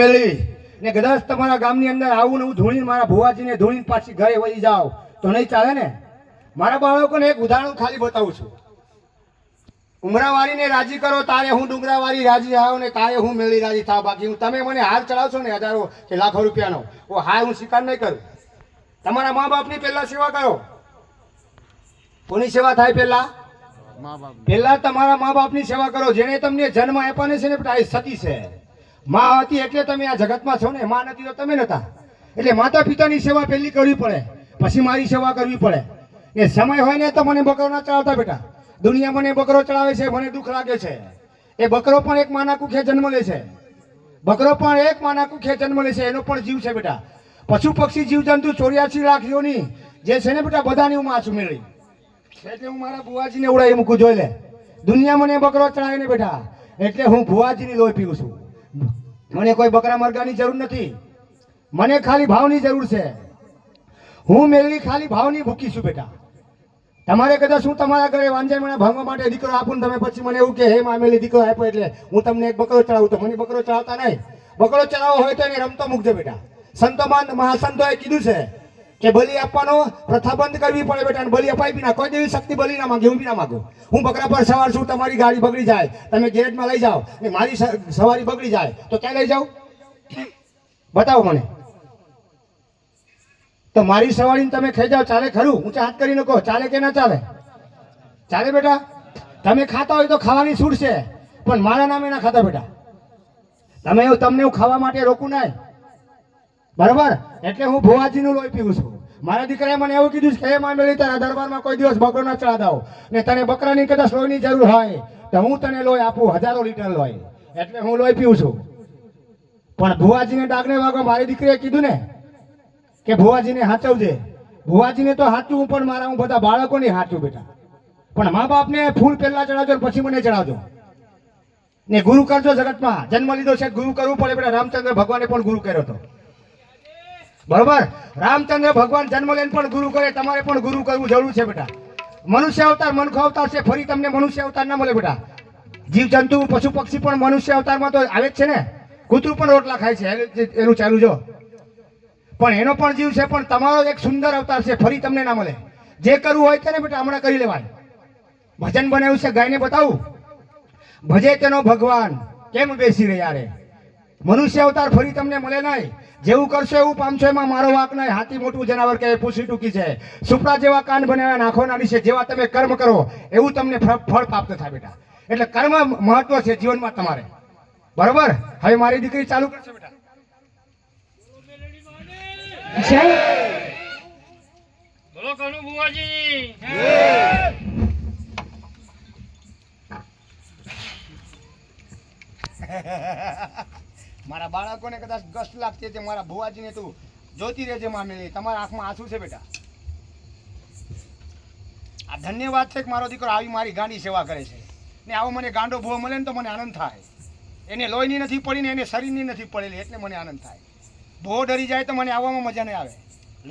મેળવી ને કદાચ તમારા ગામની અંદર આવું ને હું ધૂણીને મારા ભુવાજીને ધૂણીને પાછી ઘરે વળી જાઓ તો નહીં ચાલે ને? મારા બાળકોને એક ઉદાહરણ ખાલી બતાવું છું. ઉમરાવાળીને રાજી કરો તારે હું ડુંગરાવાળી રાજી આવ ને તારે હું મેળી રાજી થાવ. બાકી હું તમે મને હાર ચડાવશો ને હજારો કે લાખો રૂપિયાનો. ઓ હાર હું સ્વીકાર નહીં કરું. તમારા મા બાપની પહેલા સેવા કરો. કોની સેવા થાય પહેલા? પહેલા તમારા મા બાપની સેવા કરો જેને તમને જન્મ આપ્યો છે ને સતી છે. મા હતી એટલે તમે આ જગતમાં છો ને, મા નથી તો તમે નતા. એટલે માતા પિતાની સેવા પહેલી કરવી પડે, પછી મારી સેવા કરવી પડે. એ સમય હોય ને તો મને બકરો ના ચડાવતા બેટા. દુનિયા મને બકરો ચડાવે છે, મને દુઃખ લાગે છે. એ બકરો પણ એક માના કુખે જન્મ લે છે. બકરો પણ એક માના કુખે જન્મ લે છે, એનો પણ જીવ છે બેટા. પશુ પક્ષી, જીવજંતુ, ચોર્યાસી લાખ યોની જે છે ને બેટા, બધાની હું માછું મેળવી એટલે હું મારા બુવાજીને ઉડાવી મૂકું, જોઈ લે. દુનિયા મને બકરો ચડાવે ને બેટા એટલે હું ભુવાજીની લોહી પીવું છું. મને કોઈ બકરા મરગાની જરૂર નથી. મને ખાલી ભાવની જરૂર છે. હું મેળવી ખાલી ભાવની ભૂકી છું બેટા. તમારે કદાચ હું તમારા ઘરે વાંજામણા ભાંગવા માટે દીકરો આપું ને તમે પછી મને એવું કે, હે મામેલી દીકરો આપ્યો એટલે હું તમને એક બકરો ચડાવું. તો મને બકરો ચડાવતા નહીં. બકરો ચડાવવો હોય તો એને રમતો મૂકજો બેટા. સંતોમાં મહાસંતોએ કીધું છે કે બલિ આપવાનો પ્રથા બંધ કરવી પડે બેટા બલિ અપાય બી ના. કોઈ દેવી શક્તિ બલિ ના માગે, હું બી ના માગું. હું બકરા પર સવાર છું, તમારી ગાડી બગડી જાય. તમે ગેરેજમાં લઈ જાઓ. ને મારી સવારી બગડી જાય. તો ક્યાં લઈ જાઉં? બતાવો મને. તો મારી સવારીને તમે ખાઈ જાઓ. ચાલે ખરું? ઊંચા હાથ કરીને કહો. ચાલે કે ના ચાલે? ચાલે બેટા. તમે ખાતા હોય તો ખાવાની છૂટ છે. પણ મારા નામે ના ખાતા બેટા. તમે તમને હું ખાવા માટે રોકું નહીં બરાબર? એટલે હું ભુવાજીનું લોહી પીવું છું. મારા દીકરાએ મને એવું કીધું કે, હે મામેલી તારા દરબારમાં કોઈ દિવસ બકરો ના ચડાવ ને તને બકરાની કદાચ લોહીની જરૂર હોય, તો હું તને લોહી આપું, હજારો લીટર લોહી. એટલે હું લોહી પીવું છું. પણ ભુવાજીને ડાગને વાગો મારી દીકરીએ કીધું ને, કે ભુવાજીને હાચવજે. ભુવાજીને તો હાચવું, પણ મારા હું બધા બાળકોને હાચું બેટા. પણ મા બાપને ફૂલ પહેલા ચડાવજો પછી મને ચડાવજો. ને ગુરુ કરજો જગતમાં. જન્મ લીધો છે, ગુરુ કરવું પડે બેટા. રામચંદ્ર ભગવાને પણ ગુરુ કર્યો હતો બરોબર? રામચંદ્ર ભગવાન જન્મ લઈને પણ ગુરુ કરે, તમારે પણ ગુરુ કરવું જરૂર છે બેટા. મનુષ્ય અવતાર, મનખો અવતાર છે, ફરી તમને મનુષ્ય અવતાર ના મળે બેટા. જીવ જંતુ પશુ પક્ષી પણ મનુષ્ય અવતારમાં તો આવે જ છે ને? કૂતરું પણ રોટલા ખાય છે એનું- ચાલુ જો. પણ એનો પણ જીવ છે, પણ તમારો એક સુંદર અવતાર છે, ફરી તમને ના મળે. જે કરવું હોય તેને બેટા હમણાં કરી લેવાય. ભજન બનાવ્યું છે ગાયને બતાવું. ભજે તેનો ભગવાન, કેમ બેસી રહ્યા રે? મનુષ્ય અવતાર ફરી તમને મળે નહીં. જેવું કરશો એવું પામશો એમાં મારો વાક નહીં હાથી મોટું જનાવર કે પૂછી ટૂંકી છે. સુપડા જેવા કાન બનાવ્યા નાખો નાની છે જેવા તમે કર્મ કરો એવું તમને ફળ પ્રાપ્ત થાય બેટા. એટલે કર્મ મહત્વ છે જીવનમાં તમારે. બરોબર? હવે મારી દીકરી ચાલુ કરશે બેટા. જય. બોલો કનુ બુવાજી મારા બાળકોને કદાચ ગસ્ત લાગતી હતી મારા ભુવાજીને તું જોતી રહેજે મામી તમારા આંખમાં આંસુ છે બેટા. આ ધન્યવાદ છે કે મારો દીકરો આવી મારી ગાંડી સેવા કરે છે. ને આવો મને ગાંડો ભૂવો મળે ને તો મને આનંદ થાય. એને લોહીની નથી પડી ને એને શરીરની નથી પડેલી, એટલે મને આનંદ થાય. ભૂવો ડરી જાય તો મને આવવામાં મજા નહીં આવે.